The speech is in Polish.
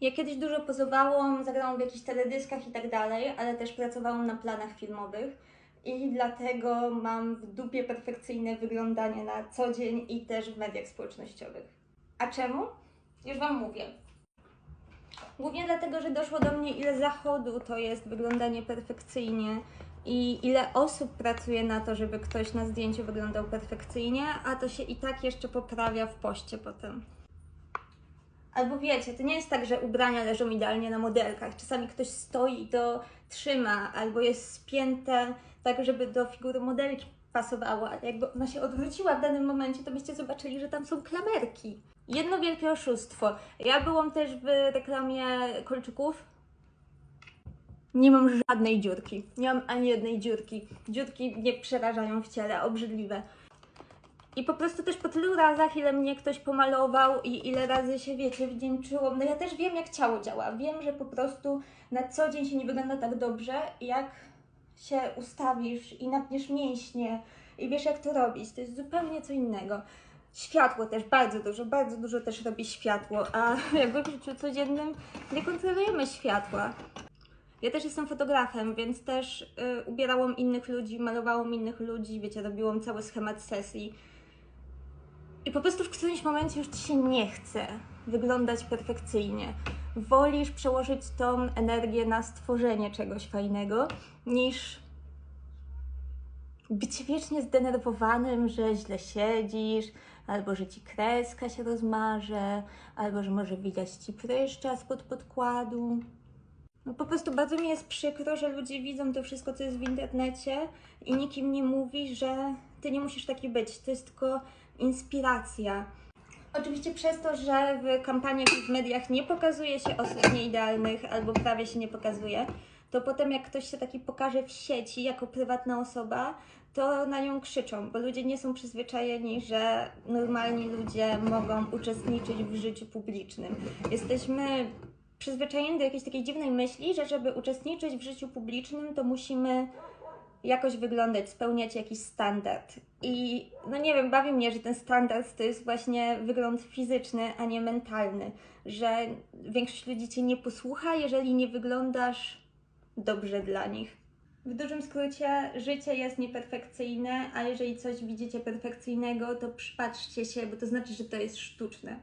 Ja kiedyś dużo pozowałam, zagrałam w jakichś teledyskach i tak dalej, ale też pracowałam na planach filmowych i dlatego mam w dupie perfekcyjne wyglądanie na co dzień i też w mediach społecznościowych. A czemu? Już Wam mówię. Głównie dlatego, że doszło do mnie, ile zachodu to jest wyglądanie perfekcyjnie i ile osób pracuje na to, żeby ktoś na zdjęciu wyglądał perfekcyjnie, a to się i tak jeszcze poprawia w poście potem. Albo wiecie, to nie jest tak, że ubrania leżą idealnie na modelkach. Czasami ktoś stoi i to trzyma, albo jest spięte tak, żeby do figury modelki pasowało, ale jakby ona się odwróciła w danym momencie, to byście zobaczyli, że tam są klamerki. Jedno wielkie oszustwo. Ja byłam też w reklamie kolczyków. Nie mam żadnej dziurki. Nie mam ani jednej dziurki. Dziurki mnie przerażają w ciele, obrzydliwe. I po prostu też po tylu razach, ile mnie ktoś pomalował i ile razy się, wiecie, wdzięczyłam. No ja też wiem, jak ciało działa. Wiem, że po prostu na co dzień się nie wygląda tak dobrze, jak się ustawisz i napniesz mięśnie i wiesz, jak to robić. To jest zupełnie co innego. Światło też bardzo dużo, bardzo dużo też robi światło, a jakby w życiu codziennym nie kontrolujemy światła. Ja też jestem fotografem, więc też y, ubierałam innych ludzi, malowałam innych ludzi, wiecie, robiłam cały schemat sesji. I po prostu w którymś momencie już ci się nie chce wyglądać perfekcyjnie. Wolisz przełożyć tą energię na stworzenie czegoś fajnego, niż być wiecznie zdenerwowanym, że źle siedzisz, albo że ci kreska się rozmarze, albo że może widać ci pryszcza spod podkładu. No po prostu bardzo mi jest przykro, że ludzie widzą to wszystko, co jest w internecie i nikim nie mówi, że ty nie musisz taki być. To jest tylko inspiracja. Oczywiście przez to, że w kampaniach i w mediach nie pokazuje się osób nieidealnych albo prawie się nie pokazuje, to potem jak ktoś się taki pokaże w sieci jako prywatna osoba, to na nią krzyczą, bo ludzie nie są przyzwyczajeni, że normalni ludzie mogą uczestniczyć w życiu publicznym. Jesteśmy przyzwyczajeni do jakiejś takiej dziwnej myśli, że żeby uczestniczyć w życiu publicznym, to musimy jakoś wyglądać, spełniać jakiś standard. I no nie wiem, bawi mnie, że ten standard to jest właśnie wygląd fizyczny, a nie mentalny. Że większość ludzi cię nie posłucha, jeżeli nie wyglądasz dobrze dla nich. W dużym skrócie, życie jest nieperfekcyjne, a jeżeli coś widzicie perfekcyjnego, to przypatrzcie się, bo to znaczy, że to jest sztuczne.